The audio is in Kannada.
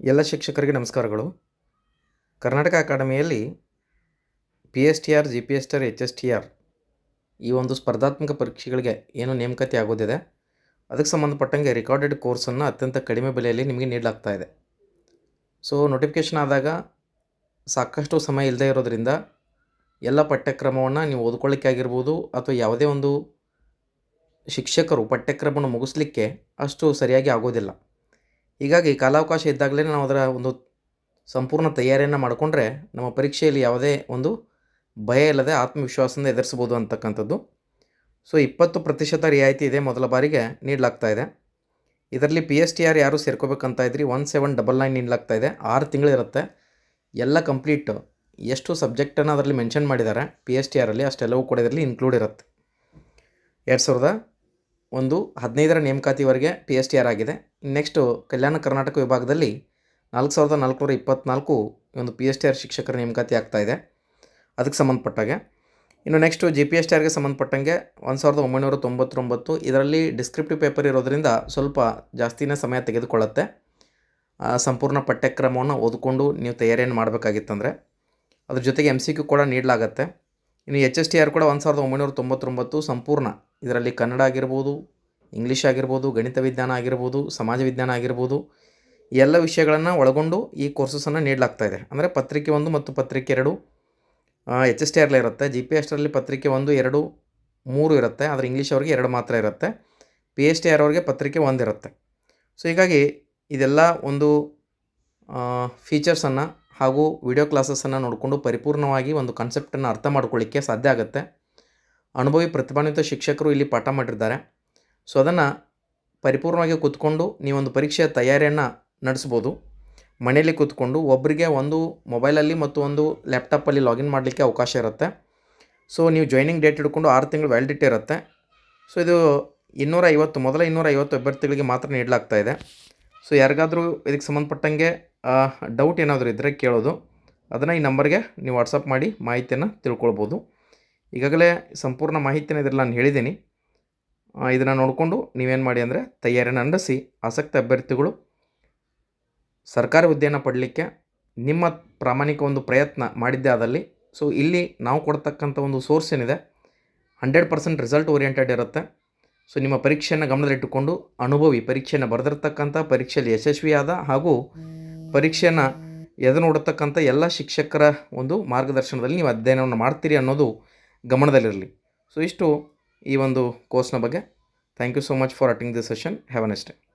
ಎಲ್ಲ ಶಿಕ್ಷಕರಿಗೆ ನಮಸ್ಕಾರಗಳು. ಕರ್ನಾಟಕ ಅಕಾಡೆಮಿಯಲ್ಲಿ P S T R G P S T R H S T R ಈ ಒಂದು ಸ್ಪರ್ಧಾತ್ಮಕ ಪರೀಕ್ಷೆಗಳಿಗೆ ಏನು ನೇಮಕಾತಿ ಆಗೋದಿದೆ. ಅದಕ್ಕೆ ಸಂಬಂಧಪಟ್ಟಂಗೆ ರೆಕಾರ್ಡೆಡ್ ಕೋರ್ಸನ್ನು ಅತ್ಯಂತ ಕಡಿಮೆ ಬೆಲೆಯಲ್ಲಿ ನಿಮಗೆ ನೀಡಲಾಗ್ತಾ ಇದೆ. ಸೊ ನೋಟಿಫಿಕೇಷನ್ ಆದಾಗ ಸಾಕಷ್ಟು ಸಮಯ ಇಲ್ಲದೆ ಇರೋದರಿಂದ ಎಲ್ಲ ಪಠ್ಯಕ್ರಮವನ್ನು ನೀವು ಓದ್ಕೊಳ್ಳಿಕ್ಕೆ ಆಗಿರ್ಬೋದು ಅಥವಾ ಯಾವುದೇ ಒಂದು ಶಿಕ್ಷಕರು ಪಠ್ಯಕ್ರಮವನ್ನು ಮುಗಿಸ್ಲಿಕ್ಕೆ ಅಷ್ಟು ಸರಿಯಾಗಿ ಆಗೋದಿಲ್ಲ. ಹೀಗಾಗಿ ಕಾಲಾವಕಾಶ ಇದ್ದಾಗಲೇ ನಾವು ಅದರ ಒಂದು ಸಂಪೂರ್ಣ ತಯಾರಿಯನ್ನು ಮಾಡಿಕೊಂಡ್ರೆ ನಮ್ಮ ಪರೀಕ್ಷೆಯಲ್ಲಿ ಯಾವುದೇ ಒಂದು ಭಯ ಇಲ್ಲದೆ ಆತ್ಮವಿಶ್ವಾಸದಿಂದ ಎದುರಿಸ್ಬೋದು ಅಂತಕ್ಕಂಥದ್ದು. ಸೊ, ಇಪ್ಪತ್ತು ಪ್ರತಿಶತ ರಿಯಾಯಿತಿ ಇದೆ ಮೊದಲ ಬಾರಿಗೆ ನೀಡಲಾಗ್ತಾ ಇದೆ. ಇದರಲ್ಲಿ ಪಿ ಎಸ್ ಟಿ ಆರ್ ಯಾರು ಸೇರ್ಕೋಬೇಕಂತ ಇದ್ರಿ ಒನ್ ಸೆವೆನ್ ಡಬಲ್ ನೈನ್ ನೀಡಲಾಗ್ತಾ ಇದೆ. ಆರು ತಿಂಗಳಿರುತ್ತೆ ಎಲ್ಲ ಕಂಪ್ಲೀಟ್. ಎಷ್ಟು ಸಬ್ಜೆಕ್ಟನ್ನು ಅದರಲ್ಲಿ ಮೆನ್ಷನ್ ಮಾಡಿದ್ದಾರೆ ಪಿ ಎಸ್ ಟಿ ಆರಲ್ಲಿ ಅಷ್ಟೆಲ್ಲವೂ ಕೂಡ ಇದರಲ್ಲಿ ಇನ್ಕ್ಲೂಡ್ ಇರುತ್ತೆ. ಎರಡು ಸಾವಿರದ ಒಂದು ಹದಿನೈದರ ನೇಮಕಾತಿವರೆಗೆ ಪಿ ಎಸ್ ಟಿ ಆರ್ ಆಗಿದೆ. ನೆಕ್ಸ್ಟು ಕಲ್ಯಾಣ ಕರ್ನಾಟಕ ವಿಭಾಗದಲ್ಲಿ ನಾಲ್ಕು ಸಾವಿರದ ನಾಲ್ಕುನೂರ ಇಪ್ಪತ್ತ್ನಾಲ್ಕು ಒಂದು ಪಿ ಎಸ್ ಟಿ ಆರ್ ಶಿಕ್ಷಕರ ನೇಮಕಾತಿ ಆಗ್ತಾ ಇದೆ. ಅದಕ್ಕೆ ಸಂಬಂಧಪಟ್ಟಾಗೆ. ಇನ್ನು next G P S T ಆರ್ಗೆ ಸಂಬಂಧಪಟ್ಟಂಗೆ ಒಂದು ಸಾವಿರದ ಒಂಬೈನೂರ ತೊಂಬತ್ತೊಂಬತ್ತು, ಇದರಲ್ಲಿ ಡಿಸ್ಕ್ರಿಪ್ಟಿವ್ ಪೇಪರ್ ಇರೋದರಿಂದ ಸ್ವಲ್ಪ ಜಾಸ್ತಿನೇ ಸಮಯ ತೆಗೆದುಕೊಳ್ಳುತ್ತೆ. ಸಂಪೂರ್ಣ ಪಠ್ಯಕ್ರಮವನ್ನು ಓದಿಕೊಂಡು ನೀವು ತಯಾರಿಯನ್ನು ಮಾಡಬೇಕಾಗಿತ್ತಂದರೆ ಅದ್ರ ಜೊತೆಗೆ ಎಂ ಸಿ ಕ್ಯೂ ಕೂಡ ನೀಡಲಾಗತ್ತೆ. ಇನ್ನು ಎಚ್ ಎಸ್ ಟಿ ಆರ್ ಕೂಡ ಒಂದು ಸಾವಿರದ ಒಂಬೈನೂರ ತೊಂಬತ್ತೊಂಬತ್ತು, ಸಂಪೂರ್ಣ ಇದರಲ್ಲಿ ಕನ್ನಡ ಆಗಿರ್ಬೋದು, ಇಂಗ್ಲೀಷ್ ಆಗಿರ್ಬೋದು, ಗಣಿತ ವಿಜ್ಞಾನ ಆಗಿರ್ಬೋದು, ಸಮಾಜ ವಿಜ್ಞಾನ ಆಗಿರ್ಬೋದು, ಎಲ್ಲ ವಿಷಯಗಳನ್ನು ಒಳಗೊಂಡು ಈ ಕೋರ್ಸಸನ್ನು ನೀಡಲಾಗ್ತಾ ಇದೆ. ಅಂದರೆ ಪತ್ರಿಕೆ ಒಂದು ಮತ್ತು ಪತ್ರಿಕೆ ಎರಡು ಎಚ್ ಎಸ್ ಟಿ ಆರ್ಲೇ ಇರುತ್ತೆ. ಜಿ ಪಿ ಎಸ್ಟರಲ್ಲಿ ಪತ್ರಿಕೆ ಒಂದು, ಎರಡು, ಮೂರು ಇರುತ್ತೆ. ಆದರೆ ಇಂಗ್ಲೀಷ್ ಅವ್ರಿಗೆ ಎರಡು ಮಾತ್ರ ಇರುತ್ತೆ. ಪಿ ಎಚ್ ಟಿ ಆರ್ ಅವ್ರಿಗೆ ಪತ್ರಿಕೆ ಒಂದು ಇರುತ್ತೆ. ಸೊ ಹೀಗಾಗಿ ಇದೆಲ್ಲ ಒಂದು ಫೀಚರ್ಸನ್ನು ಹಾಗೂ ವಿಡಿಯೋ ಕ್ಲಾಸಸನ್ನು ನೋಡಿಕೊಂಡು ಪರಿಪೂರ್ಣವಾಗಿ ಒಂದು ಕಾನ್ಸೆಪ್ಟನ್ನು ಅರ್ಥ ಮಾಡ್ಕೊಳ್ಳಿಕ್ಕೆ ಸಾಧ್ಯ ಆಗುತ್ತೆ. ಅನುಭವಿ ಪ್ರತಿಭಾನ್ವಿತ ಶಿಕ್ಷಕರು ಇಲ್ಲಿ ಪಾಠ ಮಾಡಿರ್ತಾರೆ. ಸೊ ಅದನ್ನು ಪರಿಪೂರ್ಣವಾಗಿ ಕೂತ್ಕೊಂಡು ನೀವೊಂದು ಪರೀಕ್ಷೆಯ ತಯಾರಿಯನ್ನು ನಡೆಸ್ಬೋದು. ಮನೆಯಲ್ಲಿ ಕೂತ್ಕೊಂಡು ಒಬ್ಬರಿಗೆ ಒಂದು ಮೊಬೈಲಲ್ಲಿ ಮತ್ತು ಒಂದು ಲ್ಯಾಪ್ಟಾಪಲ್ಲಿ ಲಾಗಿನ್ ಮಾಡಲಿಕ್ಕೆ ಅವಕಾಶ ಇರುತ್ತೆ. ಸೊ ನೀವು ಜಾಯ್ನಿಂಗ್ ಡೇಟ್ ಹಿಡ್ಕೊಂಡು ಆರು ತಿಂಗಳು ವ್ಯಾಲಿಡಿಟಿ ಇರುತ್ತೆ. ಸೊ ಇದು ಇನ್ನೂರ ಐವತ್ತು ಮೊದಲ ಇನ್ನೂರ ಐವತ್ತು ಅಭ್ಯರ್ಥಿಗಳಿಗೆ ಮಾತ್ರ ನೀಡಲಾಗ್ತಾ ಇದೆ. ಸೊ ಯಾರಿಗಾದರೂ ಇದಕ್ಕೆ ಸಂಬಂಧಪಟ್ಟಂಗೆ ಡೌಟ್ ಏನಾದರೂ ಇದ್ದರೆ ಕೇಳೋದು. ಅದನ್ನು ಈ ನಂಬರ್ಗೆ ನೀವು ವಾಟ್ಸಪ್ ಮಾಡಿ ಮಾಹಿತಿಯನ್ನು ತಿಳ್ಕೊಳ್ಬೋದು. ಈಗಾಗಲೇ ಸಂಪೂರ್ಣ ಮಾಹಿತಿನ ಇದರಲ್ಲಿ ನಾನು ಹೇಳಿದ್ದೀನಿ. ಇದನ್ನು ನೋಡಿಕೊಂಡು ನೀವೇನು ಮಾಡಿ ಅಂದರೆ ತಯಾರಿಯನ್ನು ನಡೆಸಿ ಆಸಕ್ತ ಅಭ್ಯರ್ಥಿಗಳು ಸರ್ಕಾರಿ ಹುದ್ದೆಯನ್ನು ಪಡಲಿಕ್ಕೆ ನಿಮ್ಮ ಪ್ರಾಮಾಣಿಕ ಒಂದು ಪ್ರಯತ್ನ ಮಾಡಿದ್ದೆ ಆದಲ್ಲಿ, ಸೊ ಇಲ್ಲಿ ನಾವು ಕೊಡ್ತಕ್ಕಂಥ ಒಂದು ಸೋರ್ಸ್ ಏನಿದೆ, ಹಂಡ್ರೆಡ್ ಪರ್ಸೆಂಟ್ ರಿಸಲ್ಟ್ ಓರಿಯೆಂಟೆಡ್ ಇರುತ್ತೆ. ಸೊ ನಿಮ್ಮ ಪರೀಕ್ಷೆಯನ್ನು ಗಮನದಲ್ಲಿಟ್ಟುಕೊಂಡು ಅನುಭವಿ ಪರೀಕ್ಷೆಯನ್ನು ಬರೆದಿರ್ತಕ್ಕಂಥ, ಪರೀಕ್ಷೆಯಲ್ಲಿ ಯಶಸ್ವಿಯಾದ ಹಾಗೂ ಪರೀಕ್ಷೆಯನ್ನು ಎದುರು ನೋಡತಕ್ಕಂಥ ಎಲ್ಲ ಶಿಕ್ಷಕರ ಒಂದು ಮಾರ್ಗದರ್ಶನದಲ್ಲಿ ನೀವು ಅಧ್ಯಯನವನ್ನು ಮಾಡ್ತೀರಿ ಅನ್ನೋದು ಗಮನದಲ್ಲಿರಲಿ. ಸೊ ಇಷ್ಟು ಈ ಒಂದು ಕೋರ್ಸ್ನ ಬಗ್ಗೆ. Thank you so much for attending this session have a day